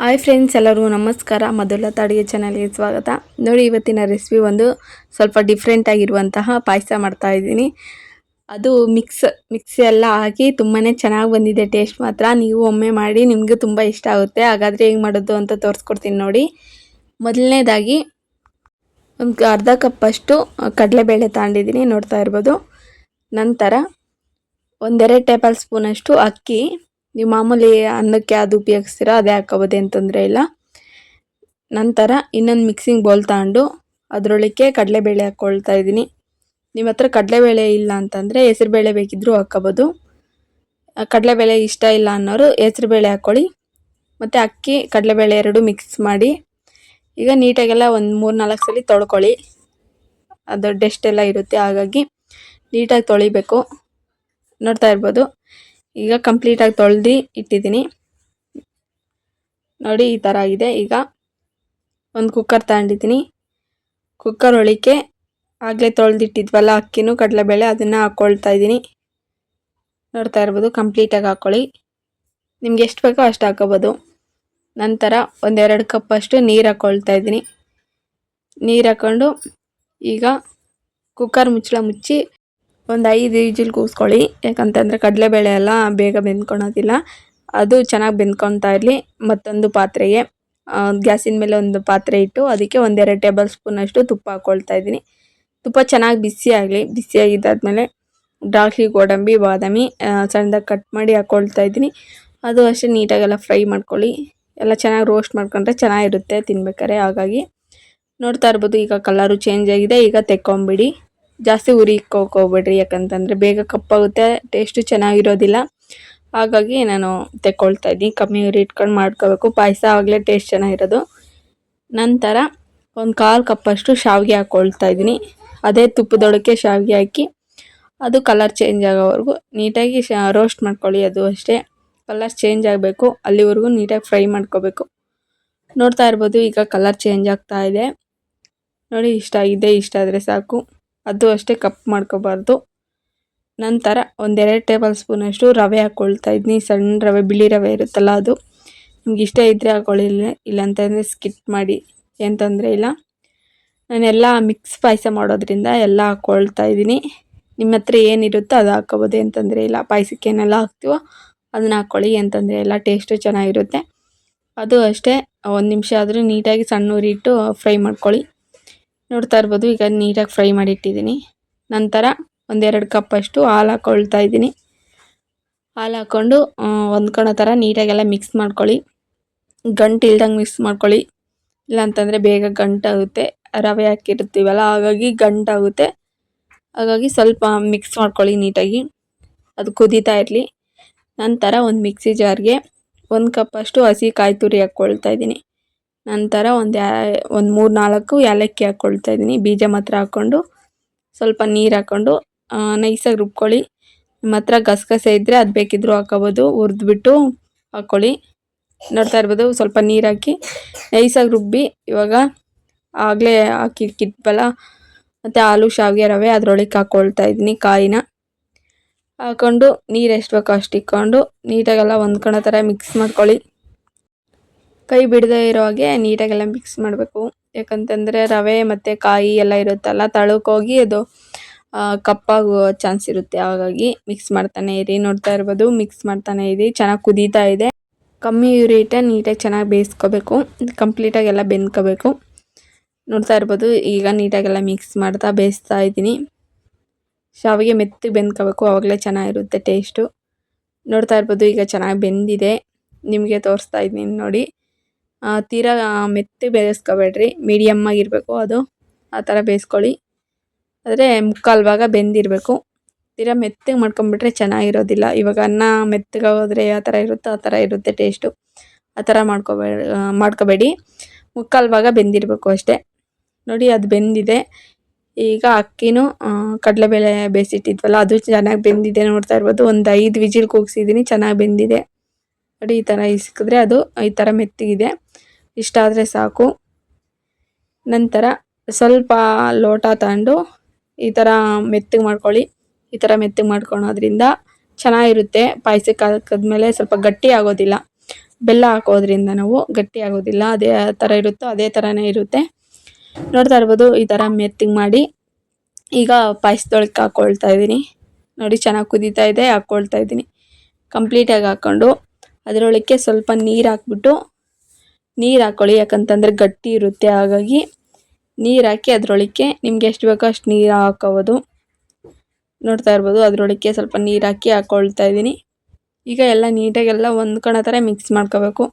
Hi friends ಎಲ್ಲರೂ ನಮಸ್ಕಾರ. ಮೊದಲ ಅಡುಗೆ ಚಾನಲ್ಗೆ ಸ್ವಾಗತ. ನೋಡಿ, ಇವತ್ತಿನ ರೆಸಿಪಿ ಒಂದು ಸ್ವಲ್ಪ ಡಿಫ್ರೆಂಟ್ ಆಗಿರುವಂತಹ ಪಾಯಸ ಮಾಡ್ತಾ ಇದ್ದೀನಿ. ಅದು ಮಿಕ್ಸ್ ಮಿಕ್ಸ್ ಎಲ್ಲ ಹಾಕಿ ತುಂಬಾ ಚೆನ್ನಾಗಿ ಬಂದಿದೆ. ಟೇಸ್ಟ್ ಮಾತ್ರ ನೀವು ಒಮ್ಮೆ ಮಾಡಿ ನಿಮಗೂ ತುಂಬ ಇಷ್ಟ ಆಗುತ್ತೆ. ಹಾಗಾದರೆ ಹೇಗೆ ಮಾಡೋದು ಅಂತ ತೋರಿಸ್ಕೊಡ್ತೀನಿ ನೋಡಿ. ಮೊದಲನೇದಾಗಿ ಒಂದು ಅರ್ಧ ಕಪ್ಪಷ್ಟು ಕಡಲೆಬೇಳೆ ತಗೊಂಡಿದ್ದೀನಿ ನೋಡ್ತಾ ಇರ್ಬೋದು. ನಂತರ ಒಂದೆರಡು ಟೇಬಲ್ ಸ್ಪೂನಷ್ಟು ಅಕ್ಕಿ. ನೀವು ಮಾಮೂಲಿ ಅನ್ನಕ್ಕೆ ಅದು ಉಪಯೋಗಿಸ್ತೀರಾ, ಅದೇ ಹಾಕೋಬೋದು ಅಂತಂದರೆ ತೊಂದರೆ ಇಲ್ಲ. ನಂತರ ಇನ್ನೊಂದು ಮಿಕ್ಸಿಂಗ್ ಬೌಲ್ ತಗೊಂಡು ಅದರೊಳಕ್ಕೆ ಕಡಲೆಬೇಳೆ ಹಾಕ್ಕೊಳ್ತಾ ಇದ್ದೀನಿ. ನಿಮ್ಮ ಹತ್ರ ಕಡಲೆಬೇಳೆ ಇಲ್ಲ ಅಂತಂದರೆ ಹೆಸರುಬೇಳೆ ಬೇಕಿದ್ದರೂ ಹಾಕ್ಕೋಬೋದು. ಕಡಲೆಬೇಳೆ ಇಷ್ಟ ಇಲ್ಲ ಅನ್ನೋರು ಹೆಸರುಬೇಳೆ ಹಾಕ್ಕೊಳ್ಳಿ. ಮತ್ತು ಅಕ್ಕಿ, ಕಡಲೆಬೇಳೆ ಎರಡು ಮಿಕ್ಸ್ ಮಾಡಿ. ಈಗ ನೀಟಾಗೆಲ್ಲ ಒಂದು ಮೂರು ನಾಲ್ಕು ಸಲ ತೊಳ್ಕೊಳ್ಳಿ. ಅದು ಡೆಸ್ಟ್ ಎಲ್ಲ ಇರುತ್ತೆ, ಹಾಗಾಗಿ ನೀಟಾಗಿ ತೊಳಿಬೇಕು. ನೋಡ್ತಾ ಇರ್ಬೋದು. ಈಗ ಕಂಪ್ಲೀಟಾಗಿ ತೊಳೆದು ಇಟ್ಟಿದ್ದೀನಿ. ನೋಡಿ, ಈ ಥರ ಆಗಿದೆ. ಈಗ ಒಂದು ಕುಕ್ಕರ್ ತಗೊಂಡಿದ್ದೀನಿ. ಕುಕ್ಕರ್ ಒಳಿಕೆ ಆಗಲೇ ತೊಳೆದಿಟ್ಟಿದ್ವಲ್ಲ, ಅಕ್ಕಿನೂ ಕಡಲೆಬೇಳೆ ಅದನ್ನು ಹಾಕ್ಕೊಳ್ತಾ ಇದ್ದೀನಿ. ನೋಡ್ತಾ ಇರ್ಬೋದು ಕಂಪ್ಲೀಟಾಗಿ ಹಾಕ್ಕೊಳ್ಳಿ ನಿಮ್ಗೆ ಎಷ್ಟು ಬೇಕೋ ಅಷ್ಟು ಹಾಕೋಬೋದು. ನಂತರ ಒಂದೆರಡು ಕಪ್ಪಷ್ಟು ನೀರು ಹಾಕ್ಕೊಳ್ತಾ ಇದ್ದೀನಿ. ನೀರು ಹಾಕ್ಕೊಂಡು ಈಗ ಕುಕ್ಕರ್ ಮುಚ್ಚಳ ಮುಚ್ಚಿ ಒಂದು ಐದು ಕೂಸ್ಕೊಳ್ಳಿ. ಕೂಗಿಸ್ಕೊಳ್ಳಿ ಯಾಕಂತಂದರೆ ಕಡಲೆಬೇಳೆ ಎಲ್ಲ ಬೇಗ ಬೆಂದ್ಕೊಳೋದಿಲ್ಲ. ಅದು ಚೆನ್ನಾಗಿ ಬೆಂದ್ಕೊತಾ ಇರಲಿ. ಮತ್ತೊಂದು ಪಾತ್ರೆಗೆ ಗ್ಯಾಸಿನ ಮೇಲೆ ಒಂದು ಪಾತ್ರೆ ಇಟ್ಟು ಅದಕ್ಕೆ ಒಂದೆರಡು ಟೇಬಲ್ ಸ್ಪೂನಷ್ಟು ತುಪ್ಪ ಹಾಕ್ಕೊಳ್ತಾ ಇದ್ದೀನಿ. ತುಪ್ಪ ಚೆನ್ನಾಗಿ ಬಿಸಿ ಆಗಲಿ ಬಿಸಿಯಾಗಿದ್ದಾದಮೇಲೆ ದ್ರಾಕ್ಷಿ ಗೋಡಂಬಿ, ಬಾದಾಮಿ ಸಣ್ಣದಾಗಿ ಕಟ್ ಮಾಡಿ ಹಾಕ್ಕೊಳ್ತಾ ಇದ್ದೀನಿ. ಅದು ಅಷ್ಟೇ ನೀಟಾಗೆಲ್ಲ ಫ್ರೈ ಮಾಡ್ಕೊಳ್ಳಿ. ಎಲ್ಲ ಚೆನ್ನಾಗಿ ರೋಸ್ಟ್ ಮಾಡ್ಕೊಂಡ್ರೆ ಚೆನ್ನಾಗಿರುತ್ತೆ ತಿನ್ಬೇಕಾರೆ, ಹಾಗಾಗಿ ನೋಡ್ತಾ ಇರ್ಬೋದು. ಈಗ ಕಲರು ಚೇಂಜ್ ಆಗಿದೆ, ಈಗ ತೆಕ್ಕೊಂಬಿಡಿ. ಜಾಸ್ತಿ ಉರಿ ಇಕ್ಕೋಕೋಬೇಡ್ರಿ ಯಾಕಂತಂದರೆ ಬೇಗ ಕಪ್ಪಾಗುತ್ತೆ ಟೇಸ್ಟು ಚೆನ್ನಾಗಿರೋದಿಲ್ಲ. ಹಾಗಾಗಿ ನಾನು ತೆಕ್ಕೊಳ್ತಾ ಇದ್ದೀನಿ. ಕಮ್ಮಿ ಉರಿ ಇಟ್ಕೊಂಡು ಮಾಡ್ಕೋಬೇಕು. ಪಾಯಸ ಆಗಲೇ ಟೇಸ್ಟ್ ಚೆನ್ನಾಗಿರೋದು. ನಂತರ ಒಂದು ಕಾಲು ಕಪ್ಪಷ್ಟು ಶಾವಿಗೆ ಹಾಕ್ಕೊಳ್ತಾ ಇದ್ದೀನಿ. ಅದೇ ತುಪ್ಪದೊಳಕ್ಕೆ ಶಾವಿಗೆ ಹಾಕಿ, ಅದು ಕಲರ್ ಚೇಂಜ್ ಆಗೋವರೆಗೂ ನೀಟಾಗಿ ಶಾ ರೋಸ್ಟ್ ಮಾಡ್ಕೊಳ್ಳಿ, ಅದು ಅಷ್ಟೇ. ಕಲರ್ ಚೇಂಜ್ ಆಗಬೇಕು. ಅಲ್ಲಿವರೆಗೂ ನೀಟಾಗಿ ಫ್ರೈ ಮಾಡ್ಕೋಬೇಕು. ನೋಡ್ತಾ ಇರ್ಬೋದು, ಈಗ ಕಲರ್ ಚೇಂಜ್ ಆಗ್ತಾ ಇದೆ. ನೋಡಿ, ಇಷ್ಟ ಆಗಿದೆ, ಇಷ್ಟ ಆದರೆ ಸಾಕು. ಅದು ಅಷ್ಟೇ ಕಪ್ ಮಾಡ್ಕೋಬಾರ್ದು. ನಂತರ ಒಂದೆರಡು ಟೇಬಲ್ ಸ್ಪೂನಷ್ಟು ರವೆ ಹಾಕ್ಕೊಳ್ತಾ ಇದ್ದೀನಿ ಸಣ್ಣ ರವೆ, ಬಿಳಿ ರವೆ ಇರುತ್ತಲ್ಲ ಅದು. ನಿಮ್ಗೆ ಇಷ್ಟ ಇದ್ದರೆ ಹಾಕೊಳ್ಳಿ ಇಲ್ಲ ಅಂತಂದರೆ ಸ್ಕಿಪ್ ಮಾಡಿ ಏನು ತೊಂದರೆ ಇಲ್ಲ. ನಾನೆಲ್ಲ ಮಿಕ್ಸ್ ಪಾಯಸ ಮಾಡೋದ್ರಿಂದ ಎಲ್ಲ ಹಾಕ್ಕೊಳ್ತಾ ಇದ್ದೀನಿ. ನಿಮ್ಮ ಹತ್ರ ಏನಿರುತ್ತೋ ಅದು ಹಾಕ್ಕೋಬೋದು, ಏನು ತೊಂದರೆ ಇಲ್ಲ. ಪಾಯಸಕ್ಕೆ ಏನೆಲ್ಲ ಹಾಕ್ತೀವೋ ಅದನ್ನ ಹಾಕ್ಕೊಳ್ಳಿ ಅಂತಂದರೆ ಎಲ್ಲ ಟೇಸ್ಟು ಚೆನ್ನಾಗಿರುತ್ತೆ. ಅದು ಅಷ್ಟೇ. ಒಂದು ನಿಮಿಷ ಆದರೂ ನೀಟಾಗಿ ಸಣ್ಣ ಉರಿ ಇಟ್ಟು ಫ್ರೈ ಮಾಡ್ಕೊಳ್ಳಿ. ನೋಡ್ತಾ ಇರ್ಬೋದು. ಈಗ ನೀಟಾಗಿ ಫ್ರೈ ಮಾಡಿಟ್ಟಿದ್ದೀನಿ. ನಂತರ ಒಂದೆರಡು ಕಪ್ಪಷ್ಟು ಹಾಲು ಹಾಕ್ಕೊಳ್ತಾ ಇದ್ದೀನಿ. ಹಾಲು ಹಾಕ್ಕೊಂಡು ಹೊಂದ್ಕೊಳೋ ಥರ ನೀಟಾಗೆಲ್ಲ ಮಿಕ್ಸ್ ಮಾಡ್ಕೊಳ್ಳಿ. ಗಂಟು ಇಲ್ದಂಗೆ ಮಿಕ್ಸ್ ಮಾಡ್ಕೊಳ್ಳಿ. ಇಲ್ಲಾಂತಂದರೆ ಬೇಗ ಗಂಟಾಗುತ್ತೆ ರವೆ ಹಾಕಿರ್ತೀವಲ್ಲ, ಹಾಗಾಗಿ ಗಂಟಾಗುತ್ತೆ ಹಾಗಾಗಿ ಸ್ವಲ್ಪ ಮಿಕ್ಸ್ ಮಾಡ್ಕೊಳ್ಳಿ ನೀಟಾಗಿ. ಅದು ಕುದೀತಾ ಇರಲಿ. ನಂತರ ಒಂದು ಮಿಕ್ಸಿ ಜಾರ್ಗೆ ಒಂದು ಕಪ್ಪಷ್ಟು ಹಸಿ ಕಾಯಿ ತುರಿ ಹಾಕ್ಕೊಳ್ತಾ ಇದ್ದೀನಿ. ನಂತರ ಒಂದು ಒಂದು ಮೂರು ನಾಲ್ಕು ಏಲಕ್ಕಿ ಹಾಕ್ಕೊಳ್ತಾ ಇದ್ದೀನಿ. ಬೀಜ ಮಾತ್ರ ಹಾಕ್ಕೊಂಡು ಸ್ವಲ್ಪ ನೀರು ಹಾಕ್ಕೊಂಡು ನೈಸಾಗಿ ರುಬ್ಕೊಳ್ಳಿ. ನಿಮ್ಮ ಹತ್ರ ಗಸಗಸೆ ಇದ್ದರೆ ಅದು ಬೇಕಿದ್ದರೂ ಹಾಕೋಬೋದು. ಹುರಿದ್ಬಿಟ್ಟು ಹಾಕ್ಕೊಳ್ಳಿ ನೋಡ್ತಾ ಇರ್ಬೋದು, ಸ್ವಲ್ಪ ನೀರು ಹಾಕಿ ನೈಸಾಗಿ ರುಬ್ಬಿ, ಇವಾಗ ಆಗಲೇ ಹಾಕಿ ಇಕ್ಕಿದ್ವಲ್ಲ, ಮತ್ತು ಆಲೂ ಶಾವಿಗೆ, ರವೆ ಅದರೊಳಗೆ ಹಾಕ್ಕೊಳ್ತಾ ಇದ್ದೀನಿ ಕಾಯಿನ. ಹಾಕ್ಕೊಂಡು ನೀರು ಎಷ್ಟು ಬೇಕೋ ಅಷ್ಟು ಇಕ್ಕೊಂಡು ನೀಟಾಗೆಲ್ಲ ಹೊಂದ್ಕೊಳೋ ಥರ ಮಿಕ್ಸ್ ಮಾಡ್ಕೊಳ್ಳಿ. ಕೈ ಬಿಡದೇ ಇರೋ ಹಾಗೆ ನೀಟಾಗೆಲ್ಲ ಮಿಕ್ಸ್ ಮಾಡಬೇಕು. ಯಾಕಂತಂದರೆ ರವೆ ಮತ್ತು ಕಾಯಿ ಎಲ್ಲ ಇರುತ್ತಲ್ಲ ತಳಕ್ಕೋಗಿ ಅದು ಕಪ್ಪಾಗೋ ಚಾನ್ಸ್ ಇರುತ್ತೆ. ಹಾಗಾಗಿ ಮಿಕ್ಸ್ ಮಾಡ್ತಾನೆ ಇರಿ. ನೋಡ್ತಾ ಇರ್ಬೋದು ಮಿಕ್ಸ್ ಮಾಡ್ತಾನೆ ಇರಿ. ಚೆನ್ನಾಗಿ ಕುದೀತಾ ಇದೆ. ಕಮ್ಮಿ ಯೂರಿಟ ನೀಟಾಗಿ ಚೆನ್ನಾಗಿ ಬೇಯಿಸ್ಕೋಬೇಕು. ಕಂಪ್ಲೀಟಾಗಿ ಎಲ್ಲ ಬೆಂದ್ಕೋಬೇಕು. ನೋಡ್ತಾ ಇರ್ಬೋದು, ಈಗ ನೀಟಾಗೆಲ್ಲ ಮಿಕ್ಸ್ ಮಾಡ್ತಾ ಬೇಯಿಸ್ತಾ ಇದ್ದೀನಿ. ಶಾವಿಗೆ ಮೆತ್ತಗೆ ಬೆಂದ್ಕೋಬೇಕು. ಆವಾಗಲೇ ಚೆನ್ನಾಗಿರುತ್ತೆ ಟೇಸ್ಟು ನೋಡ್ತಾ ಇರ್ಬೋದು, ಈಗ ಚೆನ್ನಾಗಿ ಬೆಂದಿದೆ. ನಿಮಗೆ ತೋರಿಸ್ತಾ ಇದ್ದೀನಿ ನೋಡಿ. ತೀರಾ ಮೆತ್ತಗೆ ಬೇಯಿಸ್ಕೋಬೇಡ್ರಿ. ಮೀಡಿಯಮ್ಮಾಗಿರಬೇಕು ಅದು. ಆ ಥರ ಬೇಯಿಸ್ಕೊಳ್ಳಿ. ಆದರೆ ಮುಕ್ಕಾಲು ಭಾಗ ಬೆಂದಿರಬೇಕು. ತೀರಾ ಮೆತ್ತಗೆ ಮಾಡ್ಕೊಂಬಿಟ್ರೆ ಚೆನ್ನಾಗಿರೋದಿಲ್ಲ. ಇವಾಗ ಅನ್ನ ಮೆತ್ತಗೆ ಹೋದರೆ ಯಾವ ಥರ ಇರುತ್ತೋ ಆ ಥರ ಇರುತ್ತೆ ಟೇಸ್ಟು ಆ ಥರ ಮಾಡ್ಕೋಬೇ ಮಾಡ್ಕೋಬೇಡಿ. ಮುಕ್ಕಾಲು ಭಾಗ ಬೆಂದಿರಬೇಕು ಅಷ್ಟೇ. ನೋಡಿ, ಅದು ಬೆಂದಿದೆ. ಈಗ ಅಕ್ಕಿನೂ ಕಡಲೆಬೇಳೆ ಬೇಯಿಸಿಟ್ಟಿದ್ವಲ್ಲ, ಅದು ಚೆನ್ನಾಗಿ ಬೆಂದಿದೆ ನೋಡ್ತಾ ಇರ್ಬೋದು. ಒಂದು ಐದು ವಿಜಿಲ್ ಕೂಗಿಸಿದ್ದೀನಿ ಚೆನ್ನಾಗಿ ಬೆಂದಿದೆ. ನೋಡಿ, ಈ ಥರ ಇಸ್ಕಿದ್ರೆ ಅದು ಈ ಥರ ಮೆತ್ತಿಗಿದೆ. ಇಷ್ಟ ಆದರೆ ಸಾಕು. ನಂತರ ಸ್ವಲ್ಪ ಲೋಟ ತಗೊಂಡು ಈ ಥರ ಮೆತ್ತಗೆ ಮಾಡ್ಕೊಳ್ಳಿ. ಈ ಥರ ಮೆತ್ತಗೆ ಮಾಡ್ಕೊಳೋದ್ರಿಂದ ಚೆನ್ನಾಗಿರುತ್ತೆ. ಪಾಯಸಕ್ಕೆ ಹಾಕಿದ್ಮೇಲೆ ಸ್ವಲ್ಪ ಗಟ್ಟಿ ಆಗೋದಿಲ್ಲ. ಬೆಲ್ಲ ಹಾಕೋದ್ರಿಂದ ನಾವು ಗಟ್ಟಿ ಆಗೋದಿಲ್ಲ. ಅದೇ ಥರ ಇರುತ್ತೋ ಅದೇ ಥರನೇ ಇರುತ್ತೆ. ನೋಡ್ತಾ ಇರ್ಬೋದು, ಈ ಥರ ಮೆತ್ತಿಗೆ ಮಾಡಿ ಈಗ ಪಾಯಸದೊಳಕ್ಕೆ ಹಾಕ್ಕೊಳ್ತಾ ಇದ್ದೀನಿ. ನೋಡಿ, ಚೆನ್ನಾಗಿ ಕುದೀತಾ ಇದೆ ಹಾಕ್ಕೊಳ್ತಾ ಇದ್ದೀನಿ. ಕಂಪ್ಲೀಟಾಗಿ ಹಾಕ್ಕೊಂಡು ಅದರೊಳಕ್ಕೆ ಸ್ವಲ್ಪ ನೀರು ಹಾಕ್ಬಿಟ್ಟು ನೀರು ಹಾಕ್ಕೊಳ್ಳಿ ಯಾಕಂತಂದರೆ ಗಟ್ಟಿ ಇರುತ್ತೆ. ಹಾಗಾಗಿ ನೀರು ಹಾಕಿ ಅದರೊಳಕ್ಕೆ ನಿಮ್ಗೆ ಎಷ್ಟು ಬೇಕೋ ಅಷ್ಟು ನೀರು ಹಾಕೋಬೋದು. ನೋಡ್ತಾ ಇರ್ಬೋದು. ಅದರೊಳಕ್ಕೆ ಸ್ವಲ್ಪ ನೀರು ಹಾಕಿ ಹಾಕ್ಕೊಳ್ತಾ ಇದ್ದೀನಿ. ಈಗ ಎಲ್ಲ ನೀಟಾಗೆಲ್ಲ ಹೊಂದ್ಕೊಳ್ಳೋ ಥರ ಮಿಕ್ಸ್ ಮಾಡ್ಕೋಬೇಕು.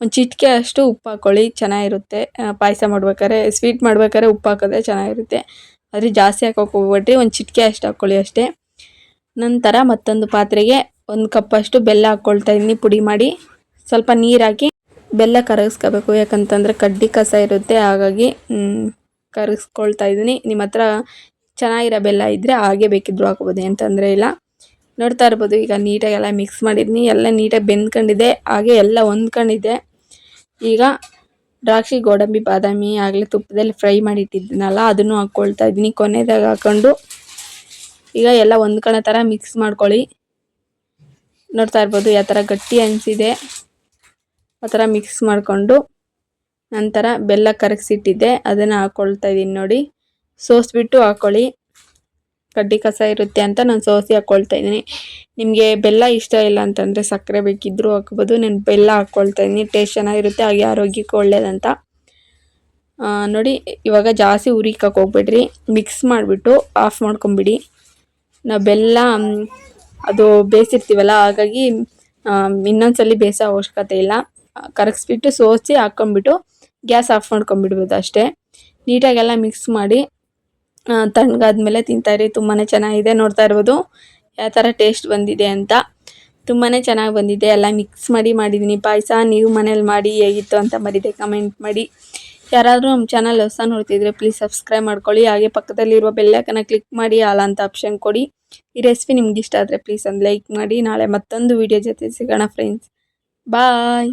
ಒಂದು ಚಿಟಿಕೆ ಅಷ್ಟು ಉಪ್ಪು ಹಾಕ್ಕೊಳ್ಳಿ ಚೆನ್ನಾಗಿರುತ್ತೆ. ಪಾಯಸ ಮಾಡ್ಬೇಕಾದ್ರೆ ಸ್ವೀಟ್ ಮಾಡ್ಬೇಕಾದ್ರೆ ಉಪ್ಪು ಹಾಕೋದ್ರೆ ಚೆನ್ನಾಗಿರುತ್ತೆ. ಆದರೆ ಜಾಸ್ತಿ ಹಾಕೋಕೆ ಹೋಗ್ಬೇಡ್ರಿ. ಒಂದು ಚಿಟಿಕೆ ಅಷ್ಟು ಹಾಕ್ಕೊಳ್ಳಿ ಅಷ್ಟೇ. ನಂತರ ಮತ್ತೊಂದು ಪಾತ್ರೆಗೆ ಒಂದು ಕಪ್ಪಷ್ಟು ಬೆಲ್ಲ ಹಾಕ್ಕೊಳ್ತಾ ಇದ್ದೀನಿ ಪುಡಿ ಮಾಡಿ. ಸ್ವಲ್ಪ ನೀರು ಬೆಲ್ಲ ಕರಗಿಸ್ಕೋಬೇಕು. ಯಾಕಂತಂದರೆ ಕಡ್ಡಿ ಕಸ ಇರುತ್ತೆ, ಹಾಗಾಗಿ ಕರಗಿಸ್ಕೊಳ್ತಾ ಇದ್ದೀನಿ. ನಿಮ್ಮ ಹತ್ರ ಚೆನ್ನಾಗಿರೋ ಬೆಲ್ಲ ಇದ್ದರೆ ಹಾಗೆ ಬೇಕಿದ್ರು ಹಾಕ್ಬೋದು, ಏನು ಇಲ್ಲ. ನೋಡ್ತಾ ಇರ್ಬೋದು, ಈಗ ನೀಟಾಗಿ ಎಲ್ಲ ಮಿಕ್ಸ್ ಮಾಡಿದ್ದೀನಿ ಎಲ್ಲ ನೀಟಾಗಿ ಬೆಂದ್ಕೊಂಡಿದೆ. ಹಾಗೆ ಎಲ್ಲ ಹೊಂದ್ಕೊಂಡಿದೆ. ಈಗ ದ್ರಾಕ್ಷಿ, ಗೋಡಂಬಿ, ಬಾದಾಮಿ, ಆಗಲೇ ತುಪ್ಪದಲ್ಲಿ ಫ್ರೈ ಮಾಡಿ ಇಟ್ಟಿದ್ದೀನಲ್ಲ ಅದನ್ನು ಹಾಕ್ಕೊಳ್ತಾ ಇದ್ದೀನಿ. ಕೊನೆದಾಗ ಹಾಕ್ಕೊಂಡು ಈಗ ಎಲ್ಲ ಹೊಂದ್ಕೊಳ್ಳೋ ಥರ ಮಿಕ್ಸ್ ಮಾಡ್ಕೊಳ್ಳಿ. ನೋಡ್ತಾ ಇರ್ಬೋದು ಯಾವ ಥರ ಗಟ್ಟಿ ಅನಿಸಿದೆ. ಆ ಥರ ಮಿಕ್ಸ್ ಮಾಡಿಕೊಂಡು ನಂತರ ಬೆಲ್ಲ ಕರಗಿಸಿಟ್ಟಿದ್ದೆ ಅದನ್ನು ಹಾಕ್ಕೊಳ್ತಾ ಇದ್ದೀನಿ ನೋಡಿ. ಸೋಸಿಬಿಟ್ಟು ಹಾಕ್ಕೊಳ್ಳಿ ಕಡ್ಡಿ ಕಸ ಇರುತ್ತೆ ಅಂತ ನಾನು ಸೋಸಿ ಹಾಕ್ಕೊಳ್ತಾ ಇದ್ದೀನಿ. ನಿಮಗೆ ಬೆಲ್ಲ ಇಷ್ಟ ಇಲ್ಲ ಅಂತಂದರೆ ಸಕ್ಕರೆ ಬೇಕಿದ್ದರೂ ಹಾಕ್ಬೋದು ನಾನು ಬೆಲ್ಲ ಹಾಕ್ಕೊಳ್ತಾ ಇದ್ದೀನಿ. ಟೇಸ್ಟ್ ಚೆನ್ನಾಗಿರುತ್ತೆ ಹಾಗೆ ಆರೋಗ್ಯಕ್ಕೂ ಒಳ್ಳೇದಂತ. ಆ, ನೋಡಿ ಇವಾಗ ಜಾಸ್ತಿ ಉರಿಕಕ್ಕೆ ಹೋಗ್ಬಿಡ್ರಿ. ಮಿಕ್ಸ್ ಮಾಡಿಬಿಟ್ಟು ಆಫ್ ಮಾಡ್ಕೊಂಬಿಡಿ. ನಾವು ಬೆಲ್ಲ ಅದು ಬೇಯಿಸಿರ್ತೀವಲ್ಲ ಹಾಗಾಗಿ ಇನ್ನೊಂದ್ಸಲಿ ಬೇಯಿಸೋ ಅವಶ್ಯಕತೆ ಇಲ್ಲ. ಕರಗಿಸ್ಬಿಟ್ಟು ಸೋಸಿ ಹಾಕ್ಕೊಂಬಿಟ್ಟು ಗ್ಯಾಸ್ ಆಫ್ ಮಾಡ್ಕೊಂಡ್ಬಿಡ್ಬೋದು ಅಷ್ಟೇ. ನೀಟಾಗೆಲ್ಲ ಮಿಕ್ಸ್ ಮಾಡಿ ತಣ್ಣಗಾದ್ಮೇಲೆ ತಿಂತಾಯಿರಿ ತುಂಬಾ ಚೆನ್ನಾಗಿದೆ ನೋಡ್ತಾ ಇರ್ಬೋದು. ಯಾವ ಥರ ಟೇಸ್ಟ್ ಬಂದಿದೆ ಅಂತ. ತುಂಬಾ ಚೆನ್ನಾಗಿ ಬಂದಿದೆ. ಎಲ್ಲ ಮಿಕ್ಸ್ ಮಾಡಿ ಮಾಡಿದ್ದೀನಿ ಪಾಯಸ ನೀವು ಮನೇಲಿ ಮಾಡಿ ಹೇಗಿತ್ತು ಅಂತ ಮರಿದೆ ಕಮೆಂಟ್ ಮಾಡಿ. ಯಾರಾದರೂ ನಮ್ಮ ಚಾನಲ್ ಹೊಸ ನೋಡ್ತಿದ್ರೆ ಪ್ಲೀಸ್ ಸಬ್ಸ್ಕ್ರೈಬ್ ಮಾಡ್ಕೊಳ್ಳಿ. ಹಾಗೆ ಪಕ್ಕದಲ್ಲಿರುವ ಬೆಲ್ಲೈಕನ್ನ ಕ್ಲಿಕ್ ಮಾಡಿ, ಆಲ್ ಅಂತ ಆಪ್ಷನ್ ಕೊಡಿ. ಈ ರೆಸಿಪಿ ನಿಮ್ಗೆ ಇಷ್ಟ ಆದರೆ ಪ್ಲೀಸ್ ಒಂದು ಲೈಕ್ ಮಾಡಿ. ನಾಳೆ ಮತ್ತೊಂದು ವಿಡಿಯೋ ಜೊತೆ ಸಿಗೋಣ ಫ್ರೆಂಡ್ಸ್ ಬಾಯ್